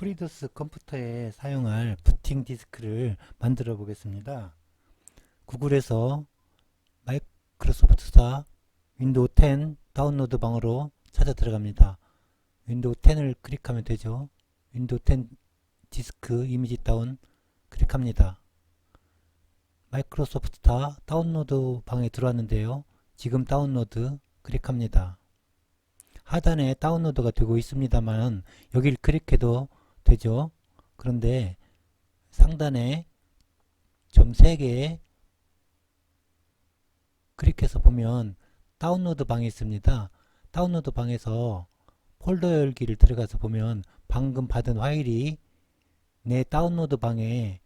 프리도스 컴퓨터에 사용할 부팅 디스크를 만들어 보겠습니다. 구글에서 마이크로소프트사 윈도우 10 다운로드 방으로 찾아 들어갑니다. 윈도우 10을 클릭하면 되죠. 윈도우 10 디스크 이미지 다운 클릭합니다. 마이크로소프트사 다운로드 방에 들어왔는데요. 지금 다운로드 클릭합니다. 하단에 다운로드가 되고 있습니다만 여기를 클릭해도 되죠. 그런데 상단에 점 3개 클릭해서 보면 다운로드 방이 있습니다. 다운로드 방에서 폴더 열기를 들어가서 보면 방금 받은 파일이 내 다운로드 방에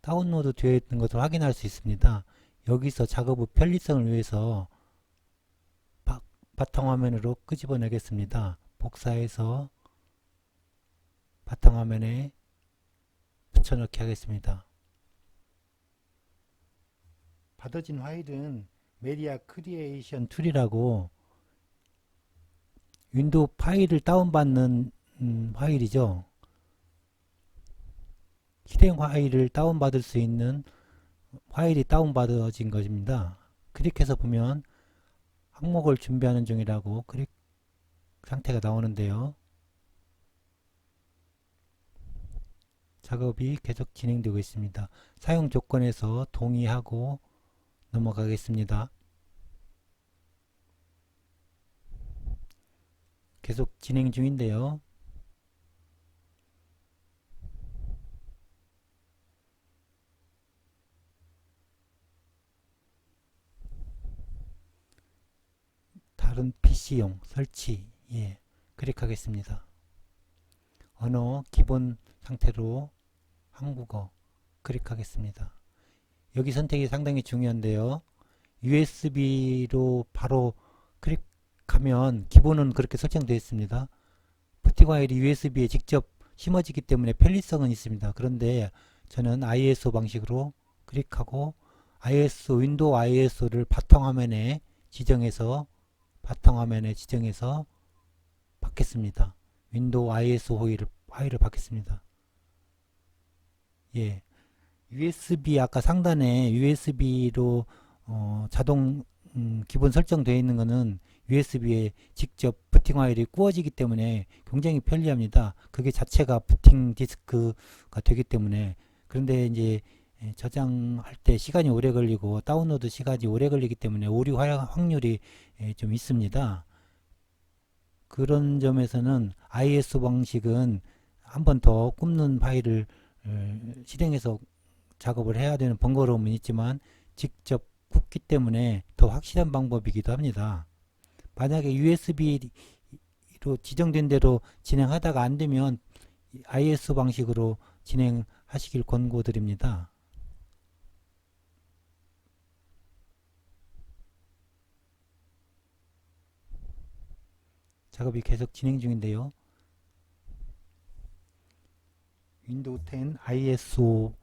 다운로드 되어 있는 것을 확인할 수 있습니다. 여기서 작업의 편리성을 위해서 바, 바탕화면으로 끄집어내겠습니다. 복사해서 바탕화면에 붙여넣기 하겠습니다. 받아진 파일은 메디아 크리에이션 툴이라고 윈도우 파일을 다운받는 음, 파일이죠. 실행 파일을 다운받을 수 있는 파일이 다운받아진 것입니다. 클릭해서 보면 항목을 준비하는 중이라고 클릭 상태가 나오는데요. 작업이 계속 진행되고 있습니다. 사용 조건에서 동의하고 넘어가겠습니다. 계속 진행 중인데요. 다른 PC용 설치 예 클릭하겠습니다. 언어 기본 상태로 한국어 클릭하겠습니다. 여기 선택이 상당히 중요한데요. USB로 바로 클릭하면 기본은 그렇게 설정되어 있습니다. 파일이 USB에 직접 심어지기 때문에 편리성은 있습니다. 그런데 저는 ISO 방식으로 클릭하고 ISO 윈도우 ISO를 바탕화면에 지정해서 바탕화면에 지정해서 받겠습니다. 윈도우 ISO 파일을, 파일을 받겠습니다. 예. USB 아까 상단에 USB로 어, 자동 음, 기본 설정되어 있는 것은 USB에 직접 부팅 파일이 구워지기 때문에 굉장히 편리합니다. 그게 자체가 부팅 디스크가 되기 때문에 그런데 이제 예, 저장할 때 시간이 오래 걸리고 다운로드 시간이 오래 걸리기 때문에 오류 확률이 예, 좀 있습니다. 그런 점에서는 ISO 방식은 한 번 더 굽는 파일을 어, 실행해서 작업을 해야 되는 번거로움은 있지만 직접 굽기 때문에 더 확실한 방법이기도 합니다. 만약에 USB로 지정된 대로 진행하다가 안 되면 ISO 방식으로 진행하시길 권고드립니다. 작업이 계속 진행 중인데요. 윈도우 10 ISO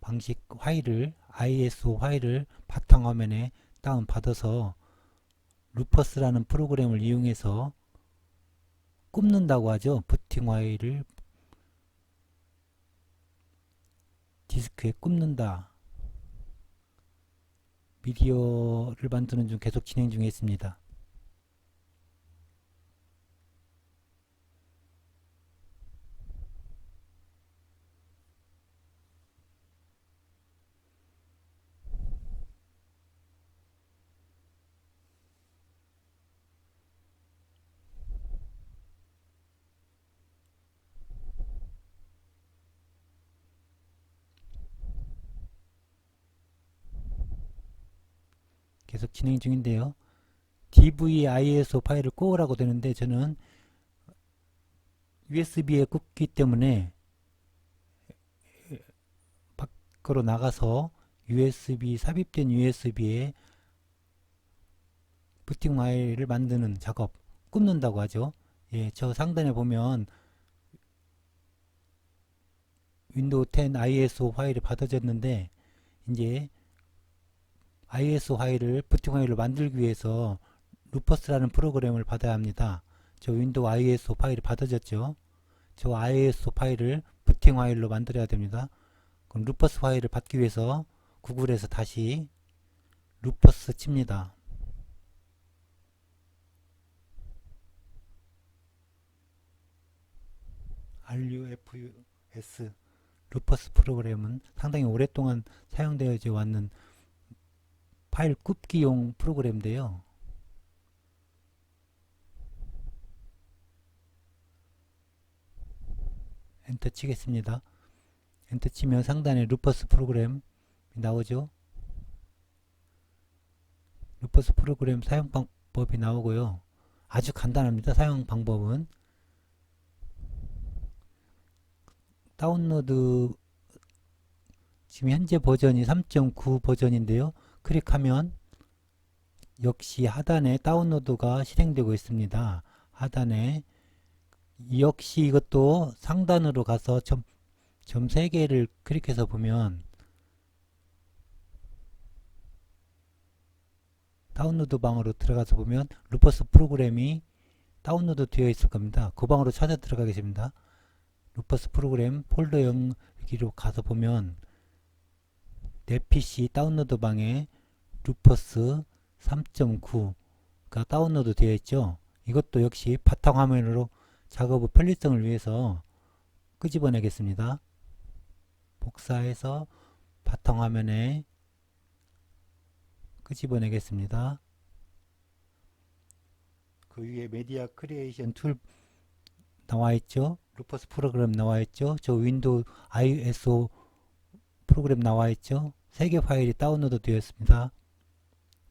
방식 파일을 ISO 파일을 바탕화면에 다운 받아서 루퍼스라는 프로그램을 이용해서 굽는다고 하죠. 부팅 파일을 디스크에 굽는다. 미디어를 만드는 중 계속 진행 중에 있습니다. 계속 진행 중인데요. DVISO 파일을 꼽으라고 되는데 저는 USB에 꼽기 때문에 밖으로 나가서 USB 삽입된 USB에 부팅 파일을 만드는 작업 꼽는다고 하죠. 예, 저 상단에 보면 윈도우 10 ISO 파일이 받아졌는데 이제 ISO 파일을 부팅 파일로 만들기 위해서 루퍼스라는 프로그램을 받아야 합니다. 저 윈도우 ISO 파일이 받아졌죠. 저 ISO 파일을 부팅 파일로 만들어야 됩니다. 그럼 루퍼스 파일을 받기 위해서 구글에서 다시 루퍼스 칩니다. RUFS 루퍼스 프로그램은 상당히 오랫동안 사용되어 왔는 파일 굽기용 프로그램인데요. 엔터 치겠습니다. 엔터 치면 상단에 루퍼스 프로그램 나오죠. 루퍼스 프로그램 사용 방법이 나오고요. 아주 간단합니다. 사용 방법은 다운로드 지금 현재 버전이 3.9 버전인데요. 클릭하면 역시 하단에 다운로드가 실행되고 있습니다. 하단에 역시 이것도 상단으로 가서 점, 점 3개를 클릭해서 보면 다운로드 방으로 들어가서 보면 루퍼스 프로그램이 다운로드 되어 있을 겁니다. 그 방으로 찾아 들어가겠습니다. 루퍼스 프로그램 폴더 여기로 가서 보면 내 PC 다운로드 방에 루퍼스 3.9가 다운로드 되어 있죠. 이것도 역시 바탕화면으로 작업의 편리성을 위해서 끄집어내겠습니다. 복사해서 바탕화면에 끄집어내겠습니다. 그 위에 메디아 크리에이션 툴 나와 있죠. 루퍼스 프로그램 나와 있죠. 저 윈도우 ISO 프로그램 나와 있죠. 세 개 파일이 다운로드 되었습니다.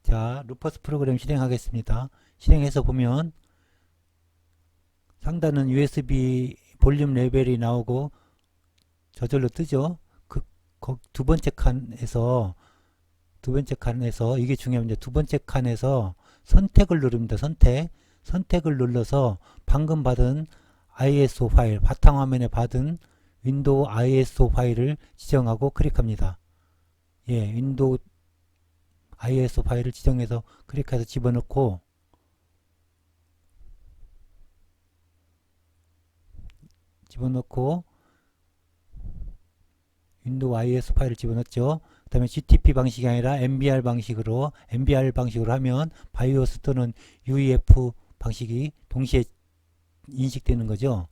자, 루퍼스 프로그램 실행하겠습니다. 실행해서 보면 상단은 USB 볼륨 레벨이 나오고 저절로 뜨죠. 그두 번째 칸에서 두 번째 칸에서 이게 중요합니다. 두 번째 칸에서 선택을 누릅니다. 선택. 선택을 눌러서 방금 받은 ISO 파일, 바탕화면에 받은 윈도우 ISO 파일을 지정하고 클릭합니다. 예, 윈도우 ISO 파일을 지정해서 클릭해서 집어넣고 집어넣고 윈도우 ISO 파일을 집어넣었죠. 그 다음에 GTP 방식이 아니라 MBR 방식으로 MBR 방식으로 하면 바이오스 또는 UEF 방식이 동시에 인식되는 거죠.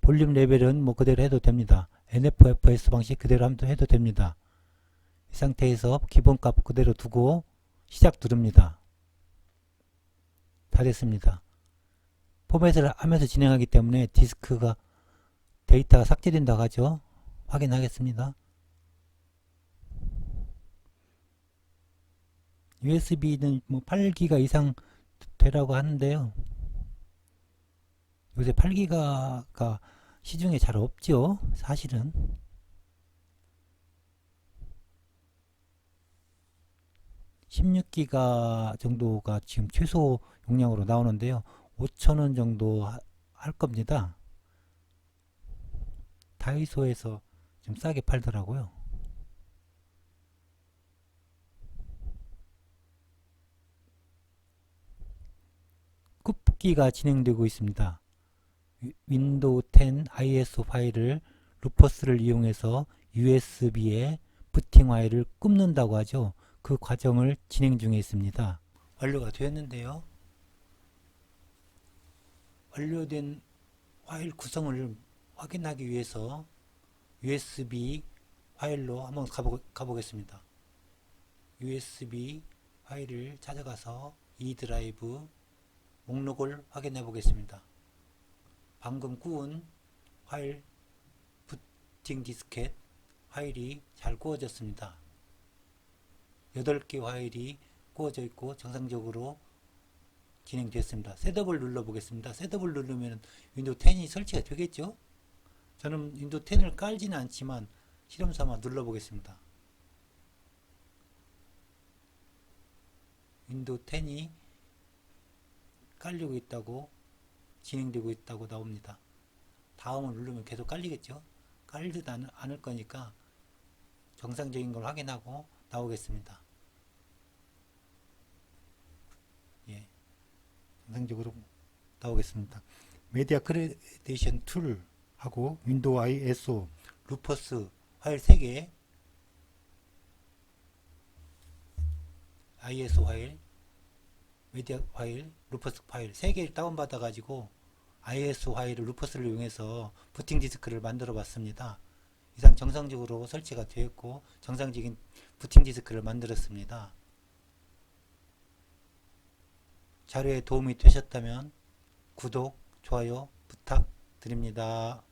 볼륨 레벨은 뭐 그대로 해도 됩니다. NFFS 방식 그대로 해도 됩니다. 이 상태에서 기본값 그대로 두고 시작 누릅니다. 다 됐습니다. 포맷을 하면서 진행하기 때문에 디스크가 데이터가 삭제된다고 하죠. 확인하겠습니다. USB는 뭐 8기가 이상 되라고 하는데요. 요새 8기가가 시중에 잘 없죠. 사실은. (16기가) 정도가 지금 최소 용량으로 나오는데요. 5천원 정도 하, 할 겁니다. 다이소에서 좀 싸게 팔더라고요. 굽기가 진행되고 있습니다. 윈도우 10 ISO 파일을 루퍼스를 이용해서 USB에 부팅 와이를 굽는다고 하죠. 그 과정을 진행 중에 있습니다. 완료가 되었는데요. 완료된 파일 구성을 확인하기 위해서 USB 파일로 한번 가보, 가보겠습니다. USB 파일을 찾아가서 이 드라이브 목록을 확인해 보겠습니다. 방금 구운 파일 부팅 디스켓 파일이 잘 구워졌습니다. 8개 파일이 구워져 있고 정상적으로 진행됐습니다. 셋업을 눌러 보겠습니다. 셋업을 누르면 윈도우 10이 설치가 되겠죠? 저는 윈도우 10을 깔지는 않지만 실험 삼아 눌러 보겠습니다. 윈도우 10이 깔리고 있다고 진행되고 있다고 나옵니다. 다음을 누르면 계속 깔리겠죠? 깔리지도 않을 거니까 정상적인 걸 확인하고 나오겠습니다. 예. 정상적으로 나오겠습니다. 메디아 크레데이션 툴 하고 윈도우 ISO 루퍼스 파일 3개 ISO 파일 메디아 파일 루퍼스 파일 3개를 다운받아 가지고 ISO 파일을 루퍼스를 이용해서 부팅 디스크를 만들어 봤습니다. 이상 정상적으로 설치가 되었고 정상적인 부팅 디스크를 만들었습니다. 자료에 도움이 되셨다면 구독, 좋아요 부탁드립니다.